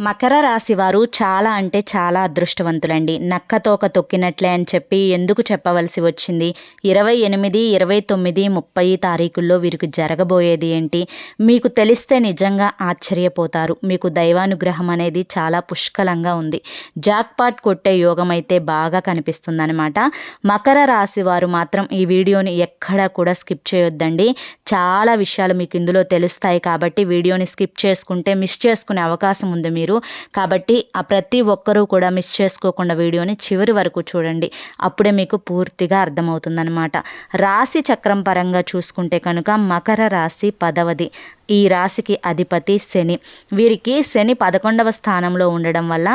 మకర రాశి వారు చాలా అంటే చాలా అదృష్టవంతులండి. నక్కతోక తొక్కినట్లే అని చెప్పి ఎందుకు చెప్పవలసి వచ్చింది? ఇరవై ఎనిమిది ఇరవై తొమ్మిది ముప్పై తారీఖుల్లో వీరికి జరగబోయేది ఏంటి? మీకు తెలిస్తే నిజంగా ఆశ్చర్యపోతారు. మీకు దైవానుగ్రహం అనేది చాలా పుష్కలంగా ఉంది. జాక్పాట్ కొట్టే యోగం అయితే బాగా కనిపిస్తుందనమాట మకర రాశి వారు మాత్రం ఈ వీడియోని ఎక్కడా కూడా స్కిప్ చేయొద్దండి. చాలా విషయాలు మీకు ఇందులో తెలుస్తాయి కాబట్టి వీడియోని స్కిప్ చేసుకుంటే మిస్ చేసుకునే అవకాశం ఉంది మీరు. కాబట్టి ఆ ప్రతి ఒక్కరూ కూడా మిస్ చేసుకోకుండా వీడియోని చివరి వరకు చూడండి. అప్పుడే మీకు పూర్తిగా అర్థమవుతుందనమాట రాశి చక్రం పరంగా చూసుకుంటే కనుక మకర రాశి పదవది. ఈ రాశికి అధిపతి శని. వీరికి శని పదకొండవ స్థానంలో ఉండడం వల్ల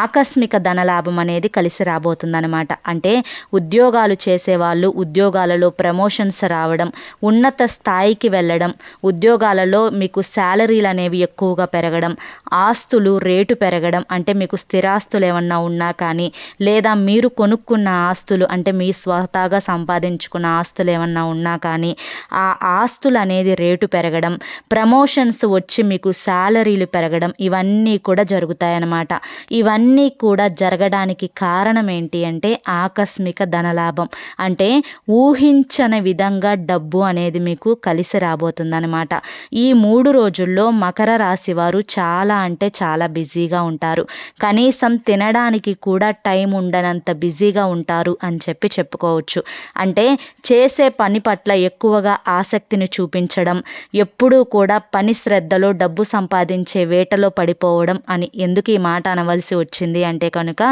ఆకస్మిక ధనలాభం అనేది కలిసి రాబోతుందనమాట అంటే ఉద్యోగాలు చేసేవాళ్ళు ఉద్యోగాలలో ప్రమోషన్స్ రావడం ఉన్నత స్థాయికి వెళ్ళడం ఉద్యోగాలలో మీకు శాలరీలు అనేవి ఎక్కువగా పెరగడం ఆస్తులు రేటు పెరగడం అంటే మీకు స్థిరాస్తులు ఏమన్నా ఉన్నా కానీ లేదా మీరు కొనుక్కున్న ఆస్తులు అంటే మీ స్వతహాగా సంపాదించుకున్న ఆస్తులు ఏమన్నా ఉన్నా కానీ ఆ ఆస్తులు అనేది రేటు పెరగడం ప్రమోషన్స్ వచ్చి మీకు శాలరీలు పెరగడం ఇవన్నీ కూడా జరుగుతాయన్నమాట. ఇవన్నీ కూడా జరగడానికి కారణం ఏంటి అంటే ఆకస్మిక ధనలాభం. అంటే ఊహించని విధంగా డబ్బు అనేది మీకు కలిసి రాబోతుందన్నమాట. ఈ మూడు రోజుల్లో మకర రాశి వారు చాలా అంటే చాలా బిజీగా ఉంటారు. కనీసం తినడానికి కూడా టైం ఉండనంత బిజీగా ఉంటారు అని చెప్పి చెప్పుకోవచ్చు. అంటే చేసే పని పట్ల ఎక్కువగా ఆసక్తిని చూపించడం ఎప్పుడూ కూడా పని శ్రద్ధలో డబ్బు సంపాదించే వేటలో పడిపోవడం అని ఎందుకు ఈ మాట అనవలసి వచ్చింది అంటే కనుక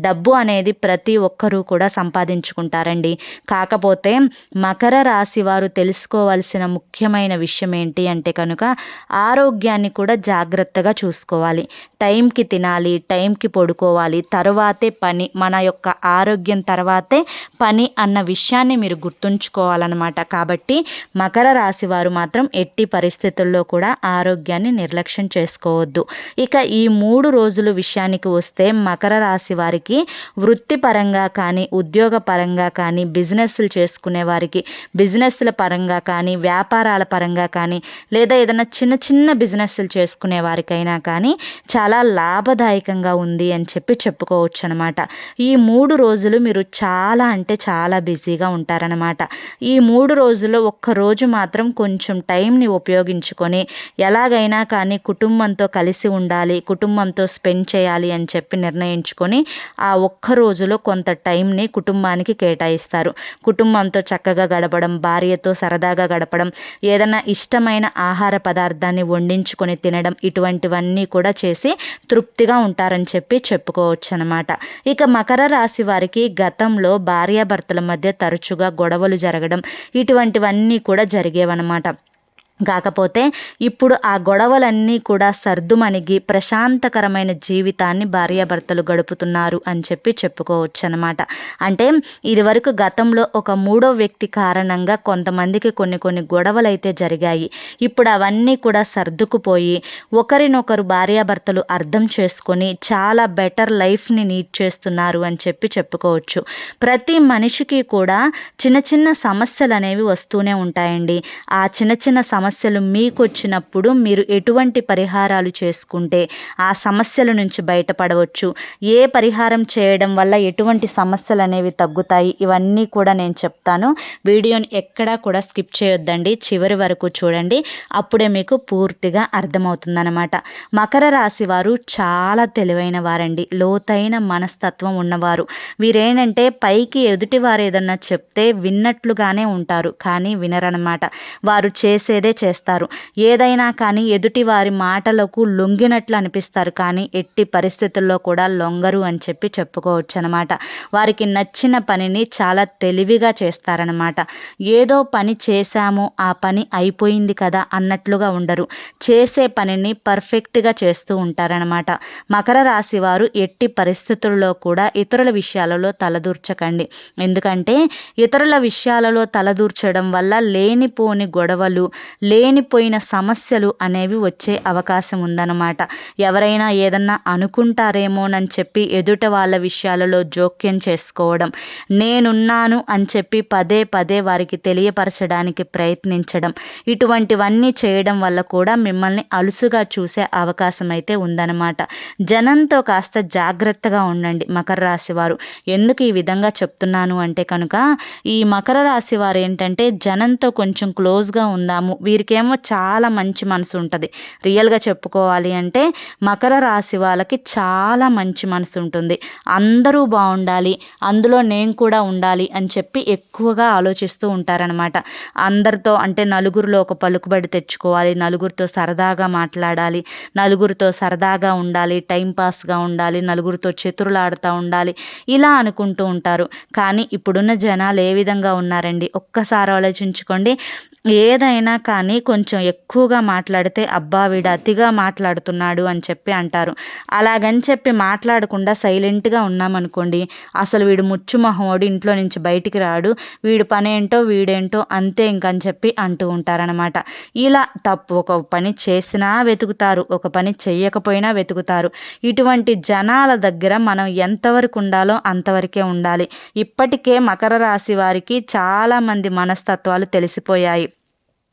డబ్బు అనేది ప్రతి ఒక్కరూ కూడా సంపాదించుకుంటారండి. కాకపోతే మకర రాశి వారు తెలుసుకోవాల్సిన ముఖ్యమైన విషయం ఏంటి అంటే కనుక ఆరోగ్యాన్ని కూడా జాగ్రత్తగా చూసుకోవాలి. టైంకి తినాలి టైంకి పడుకోవాలి తర్వాతే పని మన యొక్క ఆరోగ్యం తర్వాతే పని అన్న విషయాన్ని మీరు గుర్తుంచుకోవాలన్నమాట. కాబట్టి మకర రాశి వారు మాత్రం ఎట్టి పరిస్థితి పరిస్థితుల్లో కూడా ఆరోగ్యాన్ని నిర్లక్ష్యం చేసుకోవద్దు. ఇక ఈ మూడు రోజుల విషయానికి వస్తే మకర రాశి వారికి వృత్తిపరంగా కానీ ఉద్యోగ పరంగా కానీ బిజినెస్లు చేసుకునే వారికి బిజినెస్ల పరంగా కానీ వ్యాపారాల పరంగా కానీ లేదా ఏదైనా చిన్న చిన్న బిజినెస్లు చేసుకునే వారికైనా కానీ చాలా లాభదాయకంగా ఉంది అని చెప్పి చెప్పుకోవచ్చు అనమాట ఈ మూడు రోజులు మీరు చాలా అంటే చాలా బిజీగా ఉంటారనమాట. ఈ మూడు రోజుల్లో ఒక్కరోజు మాత్రం కొంచెం టైంని ఉపయోగించుకొని ఎలాగైనా కానీ కుటుంబంతో కలిసి ఉండాలి కుటుంబంతో స్పెండ్ చేయాలి అని చెప్పి నిర్ణయించుకొని ఆ ఒక్క రోజులో కొంత టైంని కుటుంబానికి కేటాయిస్తారు. కుటుంబంతో చక్కగా గడపడం భార్యతో సరదాగా గడపడం ఏదైనా ఇష్టమైన ఆహార పదార్థాన్ని వండించుకొని తినడం ఇటువంటివన్నీ కూడా చేసి తృప్తిగా ఉంటారని చెప్పి చెప్పుకోవచ్చు అనమాట ఇక మకర రాశి వారికి గతంలో భార్యాభర్తల మధ్య తరచుగా గొడవలు జరగడం ఇటువంటివన్నీ కూడా జరిగేవన్నమాట. కాకపోతే ఇప్పుడు ఆ గొడవలన్నీ కూడా సర్దుమణిగి ప్రశాంతకరమైన జీవితాన్ని భార్యాభర్తలు గడుపుతున్నారు అని చెప్పి చెప్పుకోవచ్చు అనమాట అంటే ఇదివరకు గతంలో ఒక మూడో వ్యక్తి కారణంగా కొంతమందికి కొన్ని కొన్ని గొడవలు అయితే జరిగాయి. ఇప్పుడు అవన్నీ కూడా సర్దుకుపోయి ఒకరినొకరు భార్యాభర్తలు అర్థం చేసుకొని చాలా బెటర్ లైఫ్ని నీట్ చేస్తున్నారు అని చెప్పి చెప్పుకోవచ్చు. ప్రతి మనిషికి కూడా చిన్న చిన్న సమస్యలు అనేవి వస్తూనే ఉంటాయండి. ఆ చిన్న చిన్న సమస్య సమస్యలు మీకు వచ్చినప్పుడు మీరు ఎటువంటి పరిహారాలు చేసుకుంటే ఆ సమస్యల నుంచి బయటపడవచ్చు. ఏ పరిహారం చేయడం వల్ల ఎటువంటి సమస్యలు అనేవి తగ్గుతాయి? ఇవన్నీ కూడా నేను చెప్తాను. వీడియోని ఎక్కడా కూడా స్కిప్ చేయొద్దండి. చివరి వరకు చూడండి. అప్పుడే మీకు పూర్తిగా అర్థమవుతుందన్నమాట. మకర రాశి వారు చాలా తెలివైన వారండి. లోతైన మనస్తత్వం ఉన్నవారు. వీరేనంటే పైకి ఎదుటివారు ఏదన్నా చెప్తే విన్నట్లుగానే ఉంటారు. కానీ వినరనమాట వారు చేసేదే చేస్తారు. ఏదైనా కానీ ఎదుటి వారి మాటలకు లొంగినట్లు అనిపిస్తారు. కానీ ఎట్టి పరిస్థితుల్లో కూడా లొంగరు అని చెప్పి చెప్పుకోవచ్చు అనమాట వారికి నచ్చిన పనిని చాలా తెలివిగా చేస్తారనమాట. ఏదో పని చేశాము ఆ పని అయిపోయింది కదా అన్నట్లుగా ఉండరు. చేసే పనిని పర్ఫెక్ట్గా చేస్తూ ఉంటారనమాట. మకర రాశి వారు ఎట్టి పరిస్థితుల్లో కూడా ఇతరుల విషయాలలో తలదూర్చకండి. ఎందుకంటే ఇతరుల విషయాలలో తలదూర్చడం వల్ల లేనిపోని గొడవలు లేనిపోయిన సమస్యలు అనేవి వచ్చే అవకాశం ఉందన్నమాట. ఎవరైనా ఏదన్నా అనుకుంటారేమోనని చెప్పి ఎదుట వాళ్ళ విషయాలలో జోక్యం చేసుకోవడం నేనున్నాను అని చెప్పి పదే పదే వారికి తెలియపరచడానికి ప్రయత్నించడం ఇటువంటివన్నీ చేయడం వల్ల కూడా మిమ్మల్ని అలుసుగా చూసే అవకాశం అయితే ఉందన్నమాట. జనంతో కాస్త జాగ్రత్తగా ఉండండి మకర రాశి వారు. ఎందుకు ఈ విధంగా చెప్తున్నాను అంటే కనుక ఈ మకర రాశి వారు ఏంటంటే జనంతో కొంచెం క్లోజ్గా ఉందాము వీరికేమో చాలా మంచి మనసు ఉంటుంది. రియల్గా చెప్పుకోవాలి అంటే మకర రాశి వాళ్ళకి చాలా మంచి మనసు ఉంటుంది. అందరూ బాగుండాలి అందులో నేను కూడా ఉండాలి అని చెప్పి ఎక్కువగా ఆలోచిస్తూ ఉంటారనమాట అందరితో అంటే నలుగురిలో ఒక పలుకుబడి తెచ్చుకోవాలి నలుగురితో సరదాగా మాట్లాడాలి నలుగురితో సరదాగా ఉండాలి టైంపాస్గా ఉండాలి నలుగురితో చతురులాడుతూ ఉండాలి ఇలా అనుకుంటూ ఉంటారు. కానీ ఇప్పుడున్న జనాలు ఏ విధంగా ఉన్నారండి? ఒక్కసారి ఆలోచించుకోండి. ఏదైనా కానీ కొంచెం ఎక్కువగా మాట్లాడితే అబ్బా వీడు అతిగా మాట్లాడుతున్నాడు అని చెప్పి అంటారు. అలాగని చెప్పి మాట్లాడకుండా సైలెంట్గా ఉన్నామనుకోండి అసలు వీడు ముచ్చుమహోడు ఇంట్లో నుంచి బయటికి రాడు వీడు పనేంటో వీడేంటో అంతే ఇంకని చెప్పి అంటూ ఉంటారనమాట ఇలా తప్పు ఒక పని చేసినా వెతుకుతారు ఒక పని చేయకపోయినా వెతుకుతారు. ఇటువంటి జనాల దగ్గర మనం ఎంతవరకు ఉండాలో అంతవరకే ఉండాలి. ఇప్పటికే మకర రాశి వారికి చాలామంది మనస్తత్వాలు తెలిసిపోయాయి.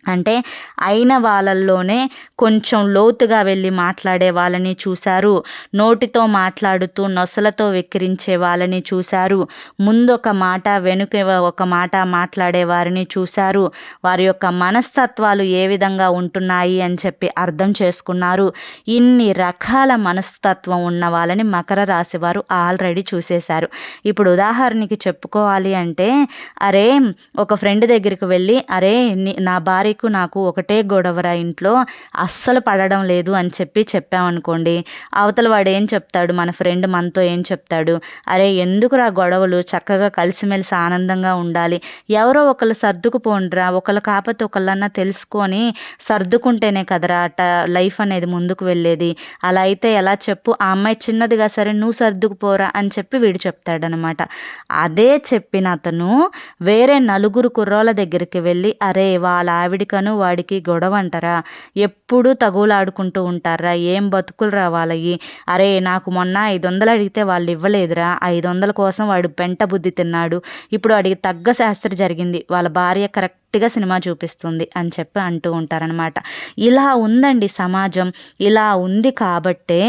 అంటే అయిన వాళ్ళల్లోనే కొంచెం లోతుగా వెళ్ళి మాట్లాడే వాళ్ళని చూశారు. నోటితో మాట్లాడుతూ నొసలతో వెక్కిరించే వాళ్ళని చూశారు. ముందొక మాట వెనుక ఒక మాట మాట్లాడే వారిని చూశారు. వారి యొక్క మనస్తత్వాలు ఏ విధంగా ఉంటున్నాయి అని చెప్పి అర్థం చేసుకున్నారు. ఇన్ని రకాల మనస్తత్వం ఉన్న వాళ్ళని మకర రాశి వారు ఆల్రెడీ చూసేశారు. ఇప్పుడు ఉదాహరణకి చెప్పుకోవాలి అంటే అరే ఒక ఫ్రెండ్ దగ్గరికి వెళ్ళి అరే నా భార్య భార్యకు నాకు ఒకటే గొడవరా ఇంట్లో అస్సలు పడడం లేదు అని చెప్పి చెప్పామనుకోండి అవతల వాడు ఏం చెప్తాడు మన ఫ్రెండ్ మనతో ఏం చెప్తాడు అరే ఎందుకురా గొడవలు చక్కగా కలిసిమెలిసి ఆనందంగా ఉండాలి ఎవరో ఒకళ్ళు సర్దుకుపోండిరా ఒకళ్ళు కాకపోతే ఒకళ్ళన్నా తెలుసుకొని సర్దుకుంటేనే కదరా అట లైఫ్ అనేది ముందుకు వెళ్ళేది అలా అయితే ఎలా చెప్పు ఆ అమ్మాయి చిన్నదిగా సరే నువ్వు సర్దుకుపోరా అని చెప్పి వీడు చెప్తాడనమాట. అదే చెప్పిన అతను వేరే నలుగురు కుర్రోళ్ళ దగ్గరికి వెళ్ళి అరే వాళ్ళ ఆవిడ ఆవిడికను వాడికి గొడవ అంటారా? ఎప్పుడు తగులాడుకుంటూ ఉంటారా? ఏం బతుకులు రావాలయ్యి? అరే నాకు మొన్న ఐదు వందలు అడిగితే వాళ్ళు ఇవ్వలేదురా. ఐదు వందల కోసం వాడు పెంట బుద్ధి తిన్నాడు. ఇప్పుడు వాడికి తగ్గ శాస్త్రి జరిగింది. వాళ్ళ భార్య కరెక్ట్ గట్టిగా సినిమా చూపిస్తుంది అని చెప్పి అంటూ ఉంటారనమాట ఇలా ఉందండి సమాజం. ఇలా ఉంది కాబట్టే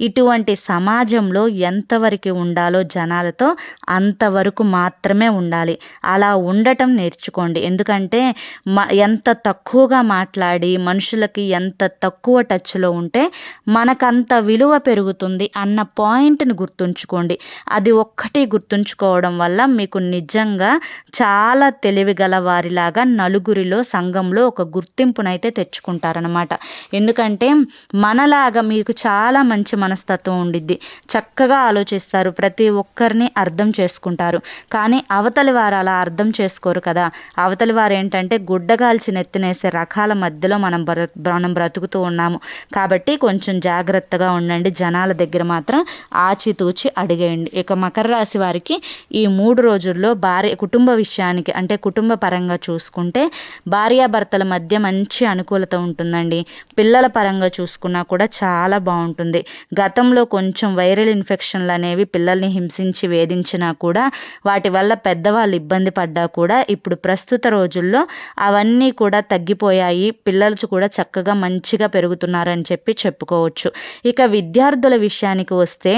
ఇటువంటి సమాజంలో ఎంతవరకు ఉండాలో జనాలతో అంతవరకు మాత్రమే ఉండాలి. అలా ఉండటం నేర్చుకోండి. ఎందుకంటే మ ఎంత తక్కువగా మాట్లాడి మనుషులకి ఎంత తక్కువ టచ్లో ఉంటే మనకంత విలువ పెరుగుతుంది అన్న పాయింట్ని గుర్తుంచుకోండి. అది ఒక్కటి గుర్తుంచుకోవడం వల్ల మీకు నిజంగా చాలా తెలివిగల వారిలాగా లాగా నలుగురిలో సంఘంలో ఒక గుర్తింపునైతే తెచ్చుకుంటారనమాట ఎందుకంటే మనలాగా మీకు చాలా మంచి మనస్తత్వం ఉండిద్ది. చక్కగా ఆలోచిస్తారు. ప్రతి ఒక్కరిని అర్థం చేసుకుంటారు. కానీ అవతలి వారు అలా అర్థం చేసుకోరు కదా. అవతలి వారు ఏంటంటే గుడ్డగాల్చి నెత్తినేసే రకాల మధ్యలో మనం బ్ర మనం బ్రతుకుతూ ఉన్నాము. కాబట్టి కొంచెం జాగ్రత్తగా ఉండండి. జనాల దగ్గర మాత్రం ఆచితూచి అడిగేయండి. ఇక మకర రాశి వారికి ఈ మూడు రోజుల్లో భార్య కుటుంబ విషయానికి అంటే కుటుంబ పరంగా చూసి చూసుకుంటే భార్యాభర్తల మధ్య మంచి అనుకూలత ఉంటుందండి. పిల్లల పరంగా చూసుకున్నా కూడా చాలా బాగుంటుంది. గతంలో కొంచెం వైరల్ ఇన్ఫెక్షన్లు అనేవి పిల్లల్ని హింసించి వేధించినా కూడా వాటి వల్ల పెద్దవాళ్ళు ఇబ్బంది పడ్డా కూడా ఇప్పుడు ప్రస్తుత రోజుల్లో అవన్నీ కూడా తగ్గిపోయాయి. పిల్లలు కూడా చక్కగా మంచిగా పెరుగుతున్నారని చెప్పి చెప్పుకోవచ్చు. ఇక విద్యార్థుల విషయానికి వస్తే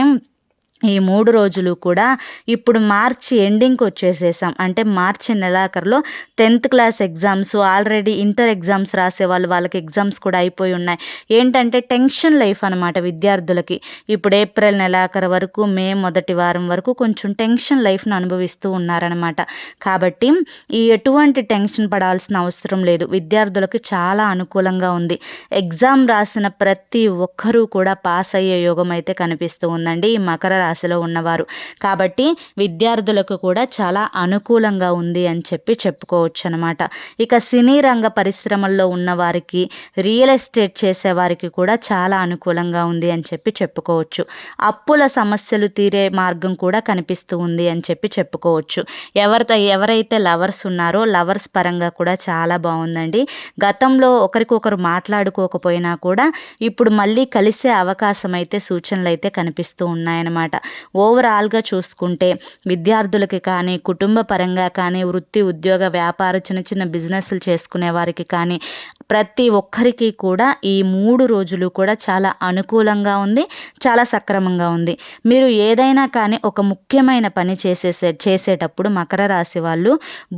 ఈ మూడు రోజులు కూడా ఇప్పుడు మార్చి ఎండింగ్కి వచ్చేసేసాం. అంటే మార్చి నెలాఖరులో tenth class exams already inter exams రాసే వాళ్ళు వాళ్ళకి ఎగ్జామ్స్ కూడా అయిపోయి ఉన్నాయి. ఏంటంటే టెన్షన్ లైఫ్ అనమాట విద్యార్థులకి. ఇప్పుడు ఏప్రిల్ నెలాఖరు వరకు మే మొదటి వారం వరకు కొంచెం టెన్షన్ లైఫ్ను అనుభవిస్తూ ఉన్నారనమాట కాబట్టి ఈ ఎటువంటి టెన్షన్ పడాల్సిన అవసరం లేదు. విద్యార్థులకు చాలా అనుకూలంగా ఉంది. ఎగ్జామ్ రాసిన ప్రతి ఒక్కరూ కూడా పాస్ అయ్యే యోగం అయితే కనిపిస్తూ ఉందండి. ఈ మకర రాశిలో ఉన్నవారు. కాబట్టి విద్యార్థులకు కూడా చాలా అనుకూలంగా ఉంది అని చెప్పి చెప్పుకోవచ్చు అనమాట ఇక సినీ రంగ పరిశ్రమల్లో ఉన్నవారికి రియల్ ఎస్టేట్ చేసే వారికి కూడా చాలా అనుకూలంగా ఉంది అని చెప్పి చెప్పుకోవచ్చు. అప్పుల సమస్యలు తీరే మార్గం కూడా కనిపిస్తూ ఉంది అని చెప్పి చెప్పుకోవచ్చు. ఎవరితో ఎవరైతే లవర్స్ ఉన్నారో లవర్స్ పరంగా కూడా చాలా బాగుందండి. గతంలో ఒకరికొకరు మాట్లాడుకోకపోయినా కూడా ఇప్పుడు మళ్ళీ కలిసే అవకాశం అయితే సూచనలు అయితే కనిపిస్తూ ఉన్నాయన్నమాట ఓవరాల్గా చూసుకుంటే విద్యార్థులకి కానీ కుటుంబ పరంగా కానీ వృత్తి ఉద్యోగ వ్యాపార చిన్న చిన్న బిజినెస్లు చేసుకునే వారికి కానీ ప్రతి ఒక్కరికి కూడా ఈ మూడు రోజులు కూడా చాలా అనుకూలంగా ఉంది చాలా సక్రమంగా ఉంది. మీరు ఏదైనా కానీ ఒక ముఖ్యమైన పని చేసేసే చేసేటప్పుడు మకర రాశి వాళ్ళు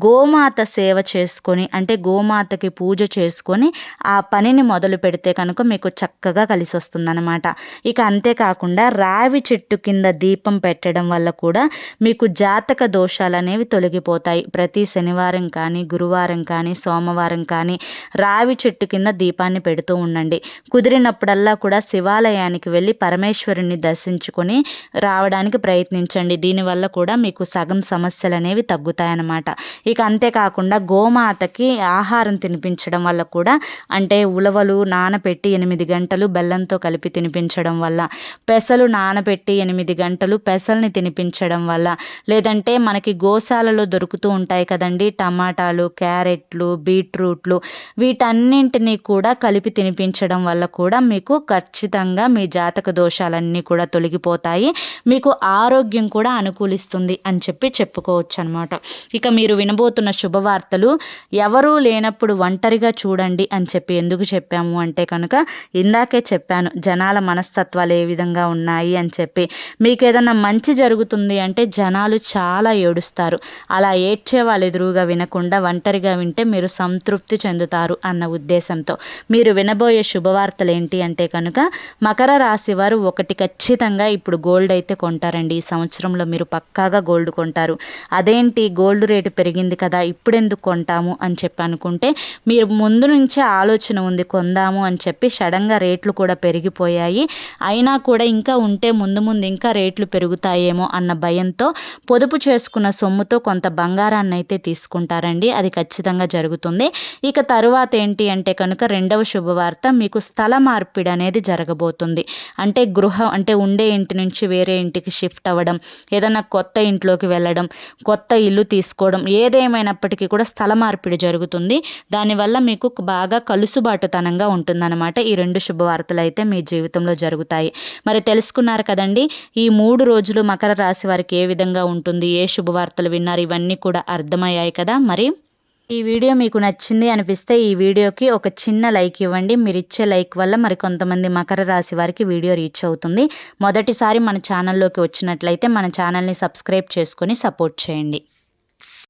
గోమాత సేవ చేసుకొని అంటే గోమాతకి పూజ చేసుకొని ఆ పనిని మొదలు పెడితే కనుక మీకు చక్కగా కలిసి వస్తుందన్నమాట ఇక అంతేకాకుండా రావి చెట్టు కింద దీపం పెట్టడం వల్ల కూడా మీకు జాతక దోషాలు అనేవి తొలగిపోతాయి. ప్రతి శనివారం కానీ గురువారం కానీ సోమవారం కానీ రావి చెట్టు కింద దీపాన్ని పెడుతూ ఉండండి. కుదిరినప్పుడల్లా కూడా శివాలయానికి వెళ్ళి పరమేశ్వరుని దర్శించుకొని రావడానికి ప్రయత్నించండి. దీనివల్ల కూడా మీకు సగం సమస్యలు అనేవి తగ్గుతాయన్నమాట. ఇక అంతేకాకుండా గోమాతకి ఆహారం తినిపించడం వల్ల కూడా అంటే ఉలవలు నానపెట్టి ఎనిమిది గంటలు బెల్లంతో కలిపి తినిపించడం వల్ల పెసలు నానబెట్టి ఎనిమిది గంటలు పెసల్ని తినిపించడం వల్ల లేదంటే మనకి గోశాలలో దొరుకుతూ ఉంటాయి కదండి టమాటాలు క్యారెట్లు బీట్రూట్లు వీటన్ని అన్నింటినీ కూడా కలిపి తినిపించడం వల్ల కూడా మీకు ఖచ్చితంగా మీ జాతక దోషాలన్నీ కూడా తొలగిపోతాయి. మీకు ఆరోగ్యం కూడా అనుకూలిస్తుంది అని చెప్పి చెప్పుకోవచ్చు అనమాట ఇక మీరు వినబోతున్న శుభవార్తలు ఎవరూ లేనప్పుడు ఒంటరిగా చూడండి అని చెప్పి ఎందుకు చెప్పాము అంటే కనుక ఇందాకే చెప్పాను జనాల మనస్తత్వాలు ఏ విధంగా ఉన్నాయి అని చెప్పి. మీకు ఏదన్నా మంచి జరుగుతుంది అంటే జనాలు చాలా ఏడుస్తారు. అలా ఏడ్చే వాళ్ళు ఎదురుగా వినకుండా ఒంటరిగా వింటే మీరు సంతృప్తి చెందుతారు అన్న ఉద్దేశంతో. మీరు వినబోయే శుభవార్తలు ఏంటి అంటే కనుక మకర రాశి వారు ఒకటి ఖచ్చితంగా ఇప్పుడు గోల్డ్ అయితే కొంటారండి. ఈ సంవత్సరంలో మీరు పక్కాగా గోల్డ్ కొంటారు. అదేంటి? గోల్డ్ రేటు పెరిగింది కదా ఇప్పుడెందుకు కొంటాము అని చెప్పి అనుకుంటే మీరు ముందు నుంచే ఆలోచన ఉంది కొందాము అని చెప్పి సడన్గా రేట్లు కూడా పెరిగిపోయాయి. అయినా కూడా ఇంకా ఉంటే ముందు ముందు ఇంకా రేట్లు పెరుగుతాయేమో అన్న భయంతో పొదుపు చేసుకున్న సొమ్ముతో కొంత బంగారాన్ని అయితే తీసుకుంటారండి. అది ఖచ్చితంగా జరుగుతుంది. ఇక తరువాత ఏంటి? ఏంటి అంటే కనుక రెండవ శుభవార్త మీకు స్థల మార్పిడి అనేది జరగబోతుంది. అంటే గృహం అంటే ఉండే ఇంటి నుంచి వేరే ఇంటికి షిఫ్ట్ అవ్వడం ఏదైనా కొత్త ఇంట్లోకి వెళ్ళడం కొత్త ఇల్లు తీసుకోవడం ఏదేమైనప్పటికీ కూడా స్థల మార్పిడి జరుగుతుంది. దానివల్ల మీకు బాగా కలుసుబాటుతనంగా ఉంటుందన్నమాట ఈ రెండు శుభవార్తలు అయితే మీ జీవితంలో జరుగుతాయి. మరి తెలుసుకున్నారు కదండి ఈ మూడు రోజులు మకర రాశి వారికి ఏ విధంగా ఉంటుంది ఏ శుభవార్తలు విన్నారు ఇవన్నీ కూడా అర్థమయ్యాయి కదా మరి? ఈ వీడియో మీకు నచ్చింది అనిపిస్తే ఈ వీడియోకి ఒక చిన్న లైక్ ఇవ్వండి. మీరు ఇచ్చే లైక్ వల్ల మరి కొంతమంది మకర రాశి వారికి వీడియో రీచ్ అవుతుంది. మొదటిసారి మన ఛానల్లోకి వచ్చినట్లయితే మన ఛానల్ని సబ్స్క్రైబ్ చేసుకొని సపోర్ట్ చేయండి.